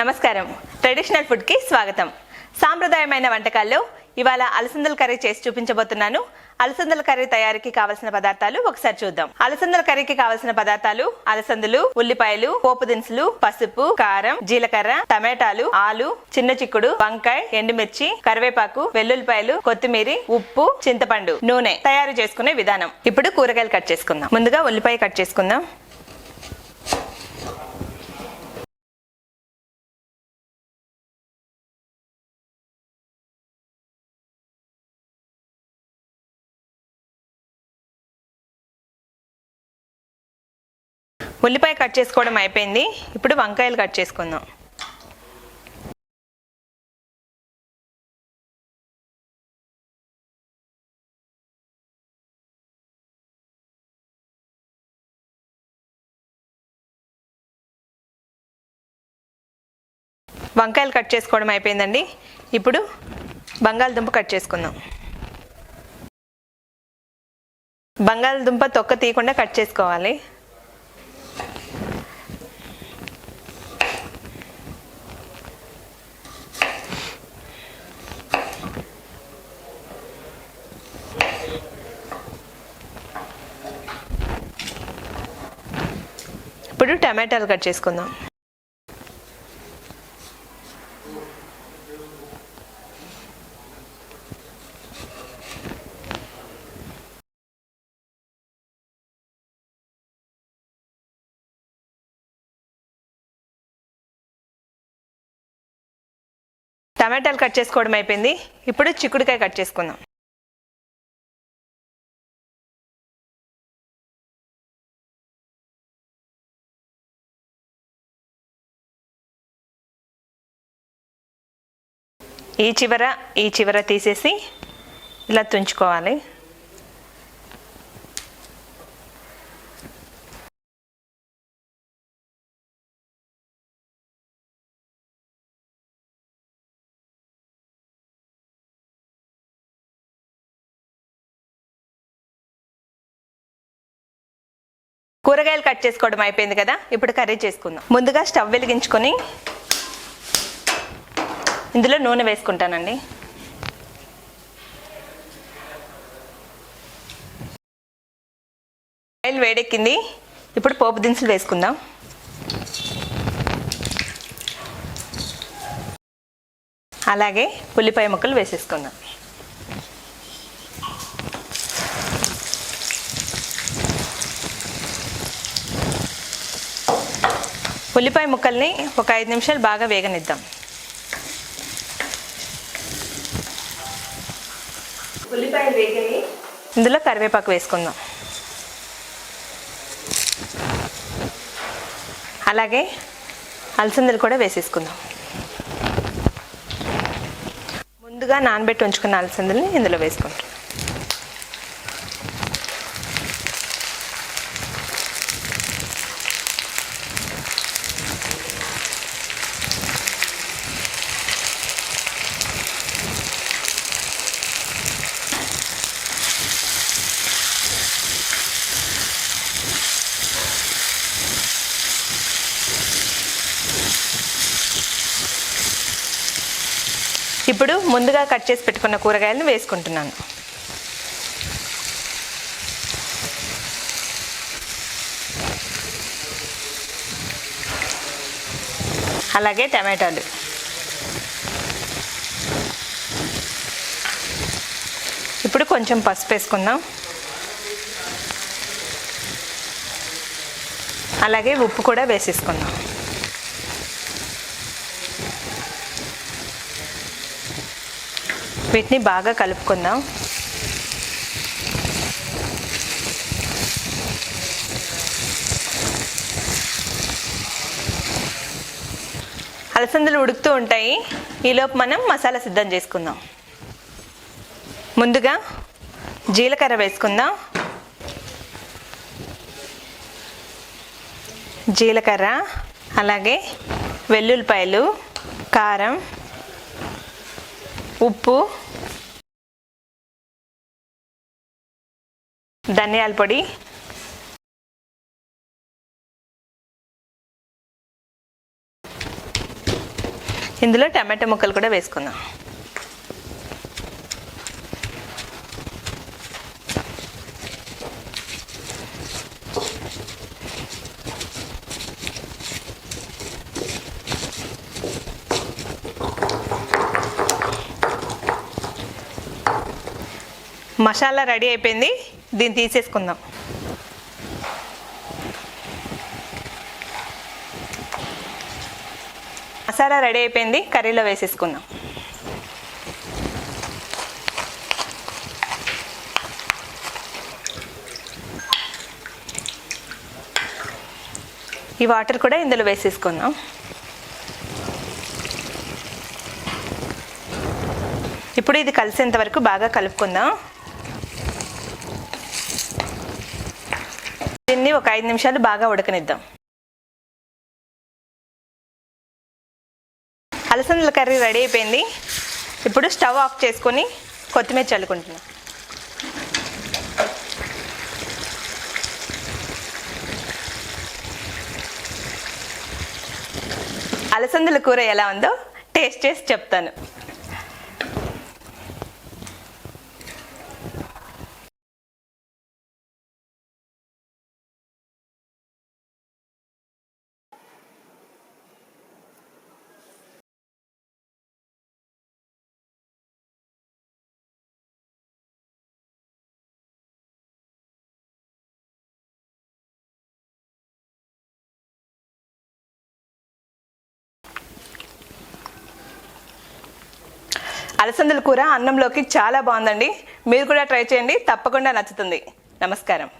నమస్కారం. ట్రెడిషనల్ ఫుడ్కి స్వాగతం. సాంప్రదాయమైన వంటకాల్లో ఇవాళ అలసందల కర్రీ చేసి చూపించబోతున్నాను. అలసందల కర్రీ తయారీకి కావలసిన పదార్థాలు ఒకసారి చూద్దాం. అలసందల కర్రీకి కావలసిన పదార్థాలు అలసందలు ఉల్లిపాయలు పోపు దినుసులు పసుపు కారం జీలకర్ర టమాటాలు ఆలు చిన్న చిక్కుడు వంకాయ ఎండుమిర్చి కరివేపాకు వెల్లుల్లిపాయలు కొత్తిమీర ఉప్పు చింతపండు నూనె తయారు చేసుకునే విధానం. ఇప్పుడు కూరగాయలు కట్ చేసుకుందాం. ముందుగా ఉల్లిపాయ కట్ చేసుకుందాం. ఉల్లిపాయ కట్ చేసుకోవడం అయిపోయింది. ఇప్పుడు వంకాయలు కట్ చేసుకుందాం. వంకాయలు కట్ చేసుకోవడం అయిపోయిందండి. ఇప్పుడు బంగాళదుంప కట్ చేసుకుందాం. బంగాళదుంప తొక్క తీయకుండా కట్ చేసుకోవాలి ఇప్పుడు టమాటాలు కట్ చేసుకుందాం. టమాటాలు కట్ చేసుకోవడం అయిపోయింది. ఇప్పుడు చిక్కుడుకాయ కట్ చేసుకుందాం. ఈ చివర ఈ చివర తీసేసి ఇలా తుంచుకోవాలి. కూరగాయలు కట్ చేసుకోవడం అయిపోయింది కదా? ఇప్పుడు కర్రీ చేసుకుందాం. ముందుగా స్టవ్ వెలిగించుకొని ఇందులో నూనె వేసుకుంటానండి. ఆయిల్ వేడెక్కింది. ఇప్పుడు పోపు దినుసులు వేసుకుందాం. అలాగే ఉల్లిపాయ ముక్కలు వేసేసుకుందాం. ఉల్లిపాయ ముక్కల్ని ఒక ఐదు నిమిషాలు బాగా వేగనిద్దాం. ఉల్లిపాయలు వేగినాయి ఇందులో కరివేపాకు వేసుకుందాం. అలాగే అలసందలు కూడా వేసేసుకుందాం. ముందుగా నానబెట్టి ఉంచుకున్న అలసందల్ని ఇందులో వేసుకుంటాం. ఇప్పుడు ముందుగా కట్ చేసి పెట్టుకున్న కూరగాయలను వేసుకుంటున్నాను. అలాగే టమాటాలు. ఇప్పుడు కొంచెం పసుపు వేసుకుందాం. అలాగే ఉప్పు కూడా వేసేసుకుందాం. వీటిని బాగా కలుపుకుందాం. అలసందలు ఉడుకుతూ ఉంటాయి. ఈలోపు మనం మసాలా సిద్ధం చేసుకుందాం. ముందుగా జీలకర్ర వేసుకుందాం. జీలకర్ర అలాగే వెల్లుల్లిపాయలు కారం ఉప్పు ధనియాల పొడి ఇందులో టమాటో ముక్కలు కూడా వేసుకుందాం. మసాలా రెడీ అయిపోయింది. దీన్ని తీసేసుకుందాం. మసాలా రెడీ అయిపోయింది. కర్రీలో వేసేసుకుందాం. ఈ వాటర్ కూడా ఇందులో వేసేసుకుందాం. ఇప్పుడు ఇది కలిసేంత వరకు బాగా కలుపుకుందాం. మళ్ళీ ఒక ఐదు నిమిషాలు బాగా ఉడకనిద్దాం. అలసందల కర్రీ రెడీ అయిపోయింది. ఇప్పుడు స్టవ్ ఆఫ్ చేసుకొని కొత్తిమీర చల్లుకుంటున్నాం. అలసందల కూర ఎలా ఉందో టేస్ట్ చేసి చెప్తాను. అలసందల కూర అన్నంలోకి చాలా బాగుందండి. మీరు కూడా ట్రై చేయండి. తప్పకుండా నచ్చుతుంది. నమస్కారం.